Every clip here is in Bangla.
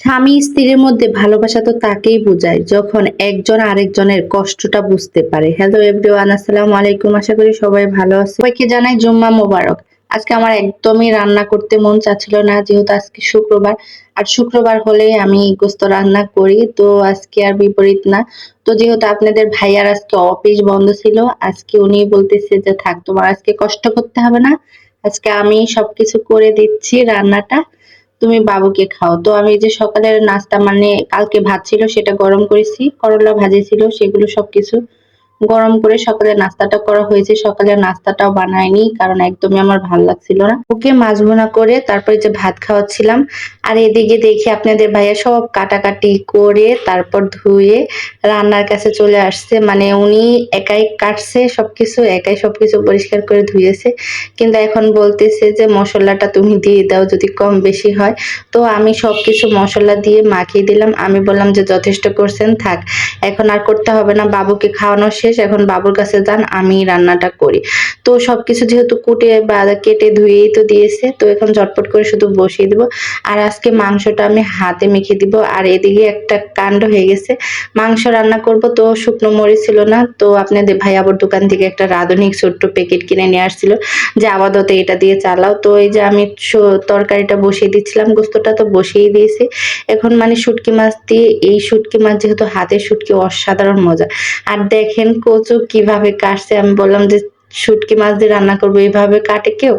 স্বামী স্ত্রীর মধ্যে ভালোবাসা তো তাকেই বোঝায়, যখন একজন আরেকজনের কষ্টটা বুঝতে পারে। হ্যালো এভরিওয়ান আসসালামু আলাইকুম, আশা করি সবাই ভালো আছে। সবাইকে জানাই জুম্মা মোবারক। আজকে আমার একদমই রান্না করতে মন চাচ্ছিল না, যেহেতু আজকে শুক্রবার, আর শুক্রবার হলে আমি গোস্ত রান্না করি, তো আজকে আর বিপরীত না। তো যেহেতু আপনাদের ভাইয়ার আজকে অফিস বন্ধ ছিল, আজকে উনি বলতেছে যে, থাক, তোমার আজকে কষ্ট করতে হবে না, আজকে আমি সবকিছু করে দিচ্ছি রান্নাটা। তুমি বাবুকে খাও। তো আমি যে সকালের নাস্তা মানে কালকে ভাত ছিল, সেটা গরম করেছি। করলা ভাজি ছিল, সেগুলো সবকিছু গরম করে সকালে নাস্তাটা করা হয়েছে। সকালের নাস্তাটাও বানায়নি কারণ একদমই আমার ভালো লাগছিল না। ওকে মাছ ভুনা করে তারপরে যে ভাত খাওয়াচ্ছিলাম আর এদিকে দেখি আপনাদের ভাইয়া সব কাটাকাটি করে তারপর ধুয়ে রান্নার কাছে চলে আসছে। মানে উনি একাই কাটছে সবকিছু, একাই সবকিছু পরিষ্কার করে ধুয়েছে। কিন্তু এখন বলতেছে যে, মশলাটা তুমি দিয়ে দাও যদি কম বেশি হয়। তো আমি সবকিছু মশলা দিয়ে মাখিয়ে দিলাম। আমি বললাম যে, যথেষ্ট করছেন, থাক। এখন আর করতে হবে না। বাবুকে খাওয়ানো শেষ। এখন বাবুর কাছে যান, আমি রান্নাটা করি। তো সবকিছু যেহেতু কুটে বা কেটে ধুয়েই তো দিয়েছে, তো এখন ঝটপট করে শুধু বসিয়ে দেবো। আর আজকে মাংসটা আমি হাতে মেখে দিব। আর এদিকে একটা কাণ্ড হয়ে গেছে। মাংস রান্না করব তো, শুকনো মরি ছিল না। তো আপনাদের ভাই আবার দোকান থেকে একটা রাঁধুনিক ছোট্ট প্যাকেট কিনে নিয়ে আসছিল। যে আপাতত এটা দিয়ে চালাও। তো এই যে আমি তরকারিটা বসিয়ে দিচ্ছিলাম, গোস্তটা তো বসিয়ে দিয়েছি। এখন মানে শুটকি মাছ দিয়ে, এই শুটকি মাছ যেহেতু হাতের শুটকি অসাধারণ মজা। আর দেখেন কচু কীভাবে কাটছে, আমি বললাম যে শুটকি মাছ দিয়ে রান্না করব, এইভাবে কাটে কেউ?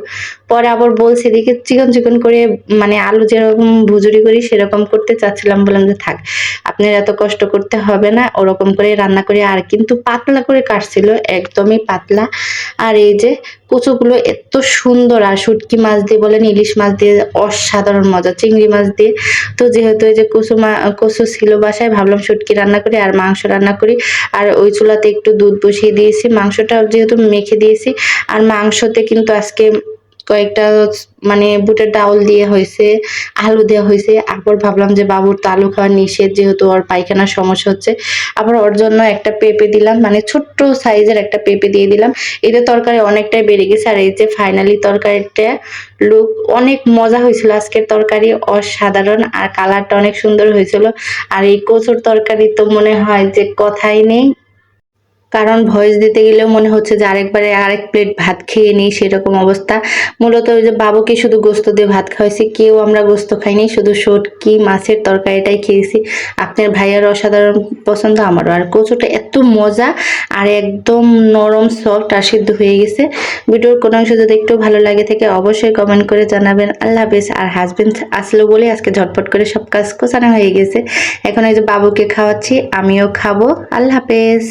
পরে আবার বলছে এদিকে চিকন চিকন করে মানে আলু যেরকম ভুজুরি করি, সেরকম করতে চাচ্ছিলাম। বললাম যে, থাক, আপনার এত কষ্ট করতে হবে না, ওরকম করে রান্না করে। আর কিন্তু পাতলা করে কাটছিল, একদমই পাতলা। আর এই যে কচুগুলো এত সুন্দর, আর শুটকি মাছ দিয়ে বলেন, ইলিশ মাছ দিয়ে অসাধারণ মজা, চিংড়ি মাছ দিয়ে। তো যেহেতু এই যে কচু মা, কচু ছিল বাসায়, ভাবলাম শুটকি রান্না করি আর মাংস রান্না করি। আর ওই চুলাতে একটু দুধ বসিয়ে দিয়েছি। মাংসটা যেহেতু মেখে দিয়েছি, আর মাংসতে কিন্তু আজকে কয়েকটা মানে বুটের ডাউল দিয়ে হয়েছে, আলু দেওয়া হয়েছে। আবার ভাবলাম যে বাবুর তো আলু খাওয়া নিষেধ, যেহেতু ওর পায়খানার সমস্যা হচ্ছে। আবার ওর জন্য একটা পেঁপে দিলাম মানে ছোট্ট সাইজের একটা পেঁপে দিয়ে দিলাম। এতে তরকারি অনেকটাই বেড়ে গেছে, আর এই যে ফাইনালি তরকারিটা লুক অনেক মজা হয়েছিল আজকের তরকারি, অসাধারণ। আর কালারটা অনেক সুন্দর হয়েছিল। আর এই কচুর তরকারি তো মনে হয় যে কথাই নেই। কারণ ভয়েস দিতে গেলেও মনে হচ্ছে যে আরেকবারে আরেক প্লেট ভাত খেয়ে নিই সেরকম অবস্থা। মূলত ওই যে বাবুকে শুধু গোস্ত দিয়ে ভাত খাওয়াইছি, কেউ আমরা গোস্ত খাইনি, শুধু সটকি, মাছের তরকারিটাই খেয়েছি। আপনার ভাইয়ার অসাধারণ পছন্দ, আমারও। আর কচুটা এত মজা আর একদম নরম সফট আর সিদ্ধ হয়ে গেছে। ভিডিওর কোনো অংশ যদি একটু ভালো লাগে থেকে, অবশ্যই কমেন্ট করে জানাবেন। আল্লাহ হাফেজ। আর হাজবেন্ড আসলো বলে আজকে ঝটপট করে সব কাজ কোচানো হয়ে গেছে। এখন এই যে বাবুকে খাওয়াচ্ছি, আমিও খাব। আল্লাহ হাফেজ।